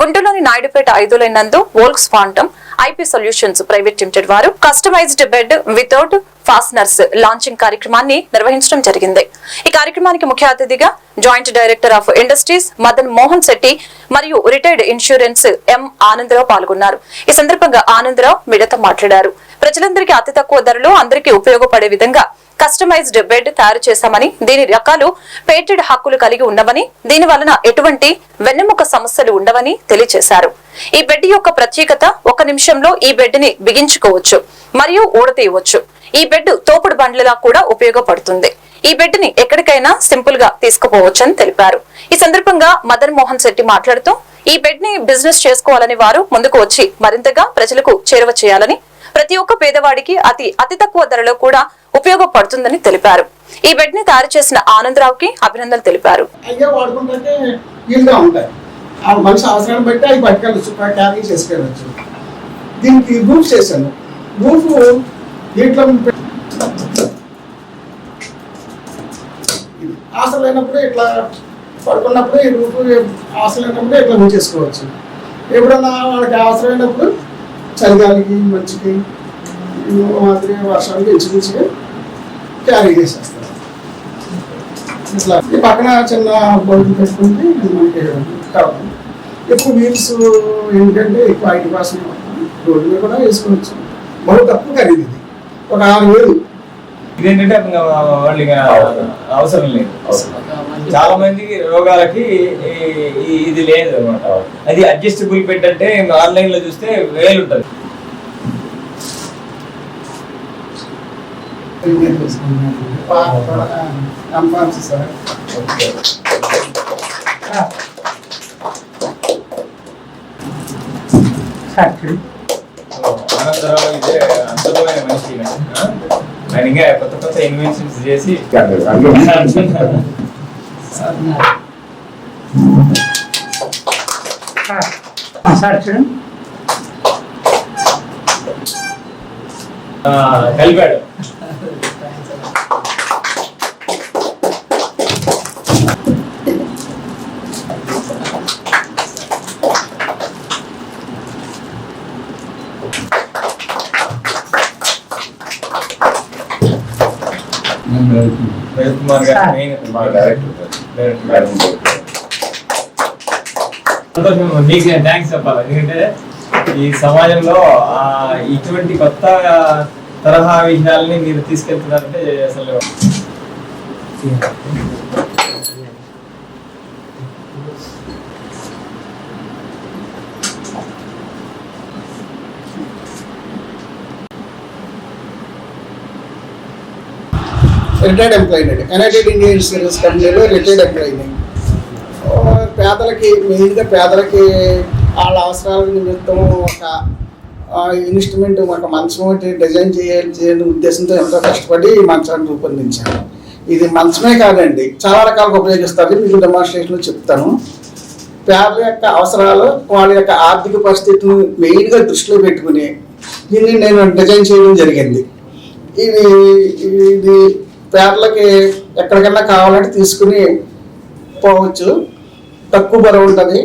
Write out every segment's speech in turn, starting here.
గుంటూరులోని నాయుడుపేట ఐదు లేనందు నందు Volks Phantom IP Solutions Private Limited వారు customized bed without fasteners launching కార్యక్రమాన్ని నిర్వహించడం జరిగింది. ఈ కార్యక్రమానికి ముఖ్య అతిథిగా joint director of industries Madan Mohan Shetty మరియు రిటైర్డ్ ఇన్సూరెన్స్ ఎం ఆనందరావు పాల్గొన్నారు. ఈ సందర్భంగా ఆనందరావు మీడియాతో మాట్లాడారు. ప్రజలందరికీ అతి తక్కువ ధరలో అందరికీ ఉపయోగపడే విధంగా కస్టమైజ్డ్ బెడ్ తయారు చేశామని దీని రకాలు పేటెడ్ హక్కులు కలిగి ఉండవని దీని వలన ఎటువంటి వెన్నెముక సమస్యలు ఉండవని తెలియజేశారు ఈ బెడ్ యొక్క ప్రత్యేకత ఒక నిమిషంలో ఈ బెడ్ని బిగించుకోవచ్చు మరియు ఊడతీయవచ్చు. ఈ బెడ్ తోపుడు బండ్లలా కూడా ఉపయోగపడుతుంది. ఈ బెడ్ని ఎక్కడికైనా సింపుల్గా తీసుకుపోవచ్చు అని తెలిపారు. ఈ సందర్భంగా మదన్ మోహన్ శెట్టి మాట్లాడుతూ ఈ బెడ్ని బిజినెస్ చేసుకోవాలని వారు ముందుకు వచ్చి మరింతగా ప్రజలకు చేరువ చేయాలని ప్రతి ఒక్క పేదవాడికి అతి అతి తక్కువ ధరలో కూడా ఉపయోగపడుతుందని తెలిపారు. ఈ బెడ్ని తయారు చేసిన ఆనందరావుకి అభినందనలు తెలిపారు. దీనికి రూఫ్ చేశాను. రూఫ్ దీంట్లో ఆశ లేనప్పుడు ఇట్లా పడుకున్నప్పుడు ఈ రూఫ్ ఆశ లేనప్పుడు ఇట్లా ఉంచేసుకోవచ్చు ఎప్పుడన్నా వాళ్ళకి అవసరమైనప్పుడు చలిగాలికి మంచికి మాదిరి వర్షానికి ఇంచుమించుగా క్యారీ చేసేస్తారు. ఇట్లా ఈ పక్కన చిన్న బోర్డు పెట్టుకుంటే మనకి కావాలి ఎక్కువ వీల్స్ ఏంటంటే ఎక్కువ ఐదు పర్సెంట్ రోడ్డు మీద కూడా వేసుకోవచ్చు బహు తక్కువ ఖరీదు ఇది. ఒక ఆరు వేలు. ఇదేంటంటే వాళ్ళు ఇక అవసరం. లేదు. చాలా మందికి రోగాలకి ఇది లేదు అనమాట అది అడ్జస్టబుల్ బెడ్ అంటే ఆన్లైన్లో చూస్తే వేలు ఉంటుంది అనంతరం ఇదే అద్భుతమైన మనిషి. ఆయన ఇంకా కొత్త కొత్త ఇన్వెన్షన్స్ చేసి ఆ, కలిపాడు. రవికుమార్ గారు మెయిన్ డైరెక్టర్ గారు. సంతోషం. మీకు థ్యాంక్స్ చెప్పాలి. ఎందుకంటే ఈ సమాజంలో ఆ, ఇటువంటి కొత్త తరహా విషయాల్ని మీరు తీసుకెళ్తున్నారంటే అసలు రిటైర్డ్ ఎంప్లాయీ అండి. యునైటెడ్ ఇండియన్ ఇన్సూరెన్స్ కంపెనీలో రిటైర్డ్ ఎంప్లాయీ పేదలకి మెయిన్గా పేదలకి వాళ్ళ అవసరాల నిమిత్తం ఒక ఇన్స్ట్రుమెంట్ ఒక మంచం ఒకటి డిజైన్ చేయాలి చేయని ఉద్దేశంతో ఎంతో కష్టపడి ఈ మంచాన్ని రూపొందించాను ఇది మంచమే కాదండి చాలా రకాలుగా ఉపయోగిస్తారు. మీకు డెమాన్స్ట్రేషన్లో చెప్తాను. పేదల యొక్క అవసరాలు వాళ్ళ యొక్క ఆర్థిక పరిస్థితిని మెయిన్గా దృష్టిలో పెట్టుకుని దీన్ని నేను డిజైన్ చేయడం జరిగింది. ఇది ఇది పేర్లకి ఎక్కడికైనా కావాలంటే తీసుకుని పోవచ్చు. తక్కువ బరువు ఉంటుంది.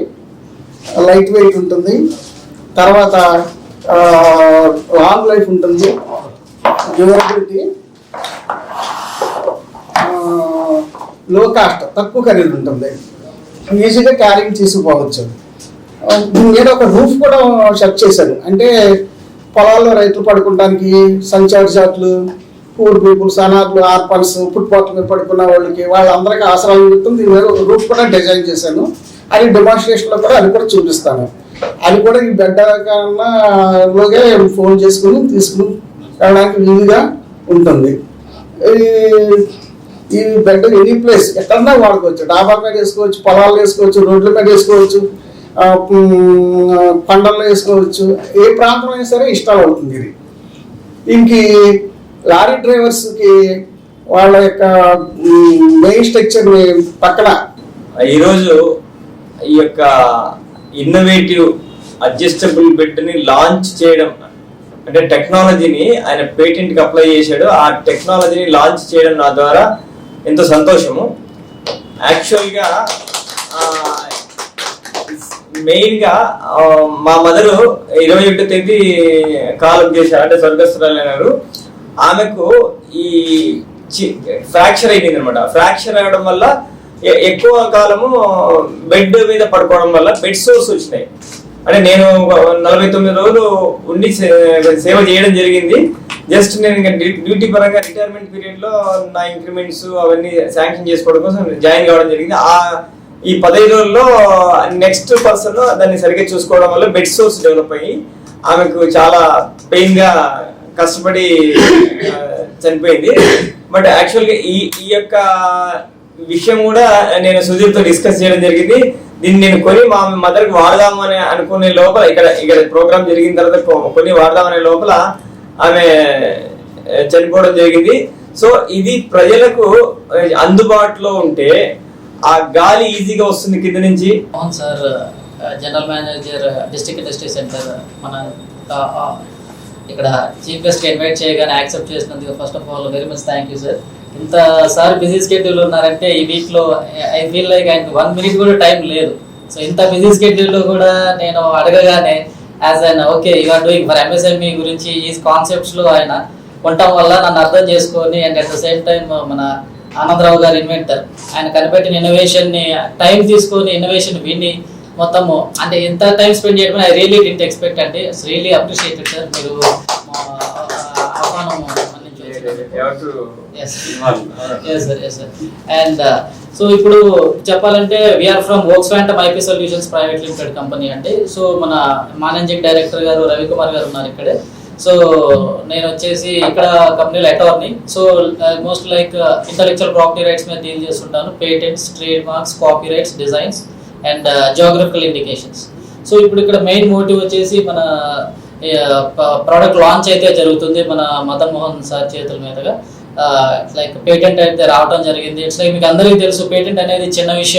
లైట్ వెయిట్ ఉంటుంది. తర్వాత లాంగ్ లైఫ్ ఉంటుంది. డ్యూరబిలిటీ. లో కాస్ట్ తక్కువ ఖరీదు ఉంటుంది. ఈజీగా క్యారింగ్ తీసుకుపోవచ్చు నేను ఒక రూఫ్ కూడా సెట్ చేశాను. అంటే పొలాల్లో రైతులు పడుకోవడానికి సంచార్ జాతులు పూర్ పీపుల్స్ అనాథులు ఆర్పన్స్ ఫుట్పాత్ మీద పడుకున్న వాళ్ళకి వాళ్ళందరికీ ఆసరా నిమిత్తం దీని మీద రూట్ కూడా డిజైన్ చేశాను. అది డెమాన్స్ట్రేషన్లో కూడా అది కూడా చూపిస్తాను. అది కూడా ఈ బెడ్ కన్నా లోగే ఫోన్ చేసుకుని తీసుకుని వెళ్ళడానికి వీలుగా ఉంటుంది. ఈ- ఈ బెడ్ ఎనీ ప్లేస్ ఎక్కడన్నా వాడుకోవచ్చు. డాబా మీద వేసుకోవచ్చు పొలాలు వేసుకోవచ్చు రోడ్ల మీద వేసుకోవచ్చు కొండల్లో వేసుకోవచ్చు. ఏ ప్రాంతం అయినా సరే ఇష్టాలు అవుతుంది ఇది. ఇంక లారీ డ్రైవర్స్కి వాళ్ళ యొక్క మెయిన్ స్ట్రక్చర్ని పక్కన. ఈరోజు ఈ యొక్క ఇన్నోవేటివ్ అడ్జస్టబుల్ బెడ్ని లాంచ్ చేయడం అంటే టెక్నాలజీని ఆయన పేటెంట్కి అప్లై చేశాడు. ఆ టెక్నాలజీని లాంచ్ చేయడం నా ద్వారా ఎంతో సంతోషము. యాక్చువల్గా మెయిన్గా మా మదరు ఇరవై ఒకటో తేదీ కాలం చేశారు. అంటే స్వర్గస్థురాలు ఆమెకు ఈ ఫ్రాక్చర్ అయిపోయింది అనమాట ఫ్రాక్చర్ అవ్వడం వల్ల ఎక్కువ కాలము బెడ్ మీద పడుకోవడం వల్ల బెడ్ సోర్స్ వచ్చినాయి. అంటే నేను ఒక నలభై తొమ్మిది రోజులు ఉండి సే- సేవ చేయడం జరిగింది. జస్ట్ నేను ఇంకా డ్యూటీ పరంగా రిటైర్మెంట్ పీరియడ్లో నా ఇంక్రిమెంట్స్ అవన్నీ శాంక్షన్ చేసుకోవడం కోసం జాయిన్ కావడం జరిగింది. ఆ ఈ పదహైదు రోజుల్లో నెక్స్ట్ పర్సన్ దాన్ని సరిగ్గా చూసుకోవడం వల్ల బెడ్ సోర్స్ డెవలప్ అయ్యి ఆమెకు చాలా పెయిన్గా కష్టపడి చనిపోయింది. బట్ యాక్చువల్గా ఈ ఈ యొక్క విషయం కూడా నేను సుధీర్తో డిస్కస్ చేయడం జరిగింది. దీన్ని నేను కొని మా మదర్కి వాడదాము అని అనుకునే లోపల ఇక్కడ ఇక్కడ ప్రోగ్రామ్ జరిగిన తర్వాత కొ- కొని వాడదామనే లోపల ఆమె చనిపోవడం జరిగింది. సో ఇది ప్రజలకు అందుబాటులో ఉంటే ఆ గాలి ఈజీగా వస్తుంది కింద నుంచి. అవును sir general manager district industry centre మన ఇక్కడ చీఫ్ గెస్ట్ ఇన్వైట్ చేయగానే యాక్సెప్ట్ చేసినందుకు first of all very much thank you sir ఇంత సార్ బిజీ స్కెడ్యూల్ ఉన్నారంటే ఈ వీక్లో ఐ ఫీల్ లైక్ ఆయనకి వన్ మినిట్ కూడా టైం లేదు. సో ఇంత బిజీ స్కెడ్యూల్లో కూడా నేను అడగగానే as an okay you are doing for MSME గురించి ఈ కాన్సెప్ట్స్లో ఆయన ఉండటం వల్ల నన్ను అర్థం చేసుకొని and at the same time మన ఆనందరావు గారు ఇన్వెంటర్ ఆయన కనిపెట్టిన ఇన్నోవేషన్ని టైం తీసుకొని ఇన్నోవేషన్ విని మొత్తము. అంటే ఎంత టైం స్పెండ్ చేయడం ఐ రియలీ డింట్ ఎక్స్పెక్ట్ అంటే రియలీ అప్రిషియేటెడ్ సార్ మీరు ఆహ్వానం అండ్ సో ఇప్పుడు చెప్పాలంటే we are from works phantom IP solutions private limited company అంటే సో మన మేనేజింగ్ డైరెక్టర్ గారు రవికుమార్ గారు ఉన్నారు ఇక్కడే. సో నేను వచ్చేసి ఇక్కడ కంపెనీలో attorney so most like intellectual property rights మీద డీల్ చేస్తుంటాను. Patents trademarks copyrights designs and geographical indications so ఇప్పుడు ఇక్కడ మెయిన్ మోటివ్ వచ్చేసి మన ప్రోడక్ట్ లాంచ్ అయితే జరుగుతుంది మన మదన్ మోహన్ సార్ చేతుల మీదుగా. Uh, లైక్ పేటెంట్ అయితే రావడం జరిగింది. ఇట్స్ లైక్ మీకు అందరికీ తెలుసు పేటెంట్ అనేది చిన్న విషయం